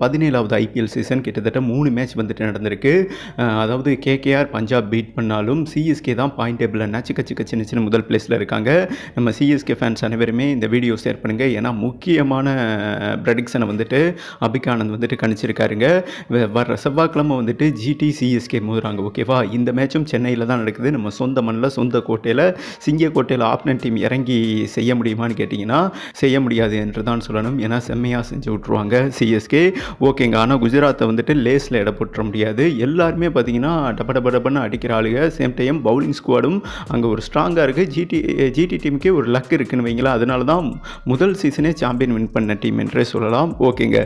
பதினேழாவது IPL season கிட்டத்தட்ட மூணு மேட்ச் வந்துட்டு நடந்திருக்கு. அதாவது கேகேஆர் பஞ்சாப் பீட் பண்ணாலும் சிஎஸ்கே தான் பாயிண்ட் டேபிளில் நச்சு கச்சி கச்சி சின்ன முதல் பிளேஸில் இருக்காங்க. நம்ம சிஎஸ்கே ஃபேன்ஸ் அனைவருமே இந்த வீடியோ ஷேர் பண்ணுங்கள் ஏன்னா முக்கியமான ப்ரெடிக்ஷனை வந்துட்டு அபிகானந்த் வந்துட்டு கணிச்சிருக்காருங்க. வ- வர்ற செவ்வாய்க்கிழமை வந்துட்டு ஜிடி சிஎஸ்கே மோதுறாங்க ஓகேவா இந்த மேட்சும் சென்னையில் தான் நடக்குது. நம்ம சொந்த மண்ணில் சொந்த கோட்டையில் சிங்கக்கோட்டையில் ஆப்னன் டீம் இறங்கி செய்ய முடியுமான்னு கேட்டிங்கன்னா செய்ய முடியாது என்று தான் சொல்லணும். ஏன்னா செம்மையாக செஞ்சு விட்ருவாங்க சிஎஸ்கே ஓகேங்க. ஆனால் குஜராத்தை வந்துட்டு லேஸில் இட போட்டுற முடியாது. எல்லாருமே பார்த்தீங்கன்னா டப டப டபன்னு அடிக்கிற ஆளுங்க. சேம் டைம் பவுலிங் ஸ்குவாடும் அங்கே ஒரு ஸ்ட்ராங்காக இருக்குது ஜிடி ஜிடி டீமுக்கே ஒரு லக் இருக்குன்னு வைங்களா அதனால தான் முதல் சீசனே சாம்பியன் வின் பண்ண டீம் என்றே சொல்லலாம். ஓகேங்க.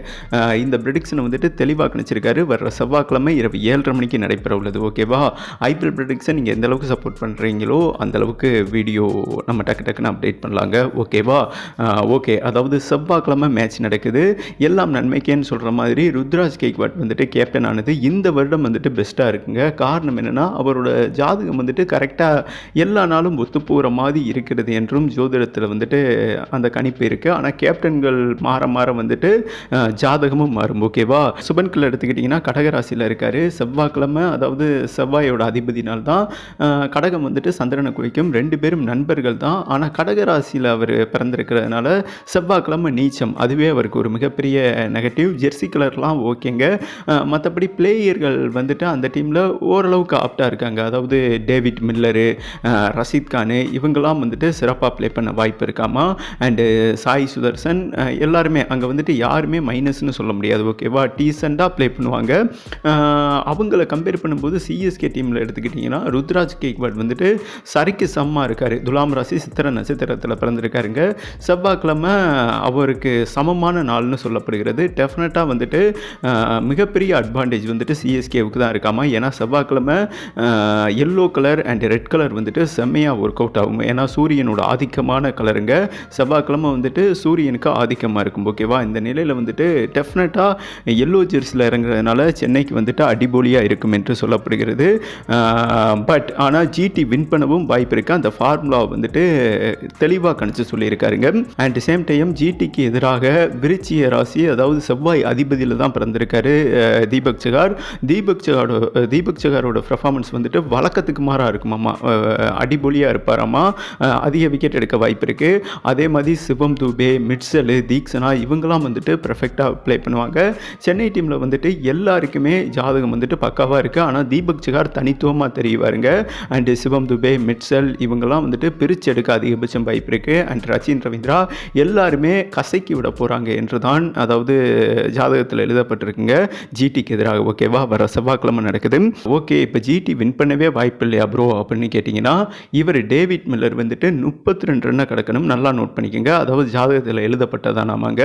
இந்த ப்ரெடிக்ஷனை வந்துட்டு தெளிவாக கணிச்சிருக்காரு வர்ற செவ்வாய்க்கிழமை இரவு ஏழரை மணிக்கு நடைபெற உள்ளது. ஓகேவா? ஐபிஎல் ப்ரெடிக்ஷன் நீங்கள் எந்த அளவுக்கு சப்போர்ட் பண்ணுறீங்களோ அந்த அளவுக்கு வீடியோ நம்ம டக்கு டக்குன்னு அப்டேட் பண்ணலாங்க. ஓகேவா? ஓகே. அதாவது செவ்வாய்க்கிழமை மேட்ச் நடக்குது. எல்லாம் நன்மைக்கேன்னு சொல்கிற மாதிரி ருத்ராஜ் கேக்வாட் வந்துட்டு கேப்டன் ஆனது இந்த வருடம் வந்துட்டு பெஸ்ட்டாக இருக்குங்க. காரணம் என்னென்னா அவரோட ஜாதகம் வந்துட்டு கரெக்டாக எல்லா நாளும் ஒத்து போகிற மாதிரி இருக்கிறது என்றும் ஜோதிடத்தில் வந்துட்டு அந்த கணிப்பு இருக்குது ஆனால் கேப்டன்கள் மாற மாற வந்துட்டு ஜாதகமும் மாறும். ஓகேவா சுபன்கள் எடுத்துக்கிட்டிங்கன்னா கடகராசியில் இருக்கார். செவ்வாய்க்கிழமை அதாவது செவ்வாயோட அதிபதினால் தான் கடகம் வந்துட்டு சந்திரனை குறிக்கும். ரெண்டு பேரும் நண்பர்கள் தான். ஆனால் கடகராசியில் அவர் பிறந்திருக்கிறதுனால செவ்வாய்க்கிழமை நீச்சம். அதுவே அவருக்கு ஒரு மிகப்பெரிய நெகட்டிவ் ஜெர்சி கலர்லாம் ஓகேங்க. மற்றபடி பிளேயர்கள் வந்துட்டு அந்த டீமில் ஓரளவுக்கு ஆப்டாக இருக்காங்க. அதாவது டேவிட் மில்லரு ரஷீத் கானு இவங்கெல்லாம் வந்துட்டு சிறப்பாக ப்ளே பண்ண வாய்ப்பு இருக்காமா? அண்டு சாய் சுதர்சன் எல்லாருமே அங்கே வந்துட்டு யாருமே மைனஸ்னு சொல்ல முடியாது. ஓகேவா டீசெண்டாக ப்ளே பண்ணுவாங்க. அவங்கள கம்பேர் பண்ணும்போது சிஎஸ்கே டீமில் எடுத்துக்கிட்டிங்கன்னா ருத்ராஜ் கேக்வாட் வந்துட்டு சரிக்கு சம்மாக இருக்கார். துலாம் ராசி சித்திர நட்சத்திரத்தில் பிறந்திருக்காருங்க. செவ்வாய்க்கிழமை அவருக்கு சமமான நாள்னு சொல்லப்படுகிறது. டெஃபினட்டாக வந்துட்டு மிகப்பெரிய அட்வான்டேஜ் வந்துட்டு சிஎஸ்கேவுக்கு தான் இருக்காமா? ஏன்னா செவ்வாய்க்கிழமை yellow colour and red colour வந்துட்டு செம்மையாக ஒர்க் அவுட் ஆகும் ஏன்னா சூரியனோட ஆதிக்கமான கலருங்க செவ்வாய்க்கிழமை வந்துட்டு சூரியனுக்கு ஆதிக்கமாக இருக்கும் ஓகேவா இந்த நிலையில் வந்துட்டு டெஃபினட்டாக எல்லோ ஜெர்ஸில் இறங்குறதுனால சென்னைக்கு வந்துட்டு அடிபொலியாக இருக்கும் என்று சொல்லப்படுகிறது. பட் ஆனால் ஜிடி வின் பண்ணவும் வாய்ப்பு இருக்குது அந்த ஃபார்முலாவை வந்துட்டு தெளிவாக கணிச்சு சொல்லியிருக்காருங்க. அண்ட் சேம் டைம் ஜிடிக்கு எதிராக விருச்சிய ராசி அதாவது செவ்வாய் அதிபதியில் தான் பிறந்திருக்காரு தீபக் சிகார். தீபக் சகாரோட தீபக் சிகாரோட பர்ஃபார்மன்ஸ் வந்துட்டு வழக்கத்துக்கு மாறாக இருக்குமாம்மா அடிபொலியாக இருப்பாராமா. அதிக விக்கெட் எடுக்க வாய்ப்பு இருக்குது அதே மாதிரி சிவம் தூபே மிட்சலு தீக்ஷனா இவங்கெல்லாம் வந்துட்டு பர்ஃபெக்டாக ப்ளே பண்ணுவாங்க. சென்னை டீமில் வந்துட்டு எல்லாருக்குமே ஜாதகம் வந்துட்டு பக்காவாக இருக்குது ஆனால் தீபக் சிகார் தனித்துவமாக தெரிவாருங்க அண்டு சிவம் துபே மிட்சல் இவங்கெல்லாம் வந்துட்டு பிரித்து எடுக்க அதிகபட்சம் வாய்ப்பு இருக்குது அண்ட் ரச்சின் ரவீந்திரா எல்லாருமே கசக்கி விட போகிறாங்க என்று தான் அதாவது ஜாதகத்தில் எழுதப்பட்டிருக்குங்க. ஜிடிக்கு எதிராக ஓகேவா வர செவ்வாய்க்கிழமை நடக்குது. ஓகே இப்போ ஜிடி வின் பண்ணவே வாய்ப்பு இல்லையா ப்ரோ அப்படின்னு கேட்டிங்கன்னா இவர் டேவிட் மில்லர் வந்துட்டு முப்பத்தி ரெண்டு ரன்னை கிடக்கணும். நல்லா நோட் பண்ணிக்கோங்க. அதாவது ஜாதகத்தில் எழுதப்பட்டதான் நாமாங்க.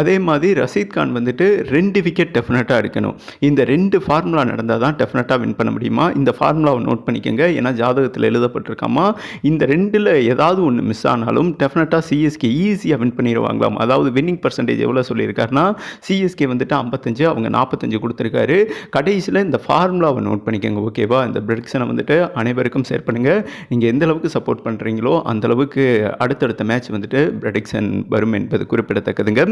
அதே மாதிரி ரஷீத் கான் வந்துட்டு ரெண்டு விக்கெட் டெஃபினட்டாக இருக்கணும். இந்த ரெண்டு ஃபார்முலா நடந்தால் தான் டெஃபினட்டாக வின் பண்ண முடியுமா? இந்த ஃபார்முலாவை நோட் பண்ணிக்கோங்க. ஏன்னா ஜாதகத்தில் எழுதப்பட்டிருக்காமா? இந்த ரெண்டில் ஏதாவது ஒன்று மிஸ் ஆனாலும் டெஃபினட்டாக சிஎஸ்கே ஈஸியாக வின் பண்ணிடுவாங்களாம். அதாவது வின்னிங் பர்சன்டேஜ் எவ்வளோ சொல்லியிருக்காருன்னா சிஎஸ் சிஎஸ்கே வந்துட்டு ஐம்பத்தஞ்சு அவங்க நாற்பத்தஞ்சு கொடுத்துருக்காரு. கடைசியில் இந்த ஃபார்முலாவை நோட் பண்ணிக்கோங்க ஓகேவா இந்த ப்ரெடிக்ஷனை வந்துட்டு அனைவருக்கும் ஷேர் பண்ணுங்கள் நீங்கள் எந்த அளவுக்கு சப்போர்ட் பண்ணுறீங்களோ அந்த அளவுக்கு அடுத்தடுத்த மேட்ச் வந்துட்டு ப்ரெடிக்ஷன் வரும் என்பது குறிப்பிடத்தக்கதுங்க.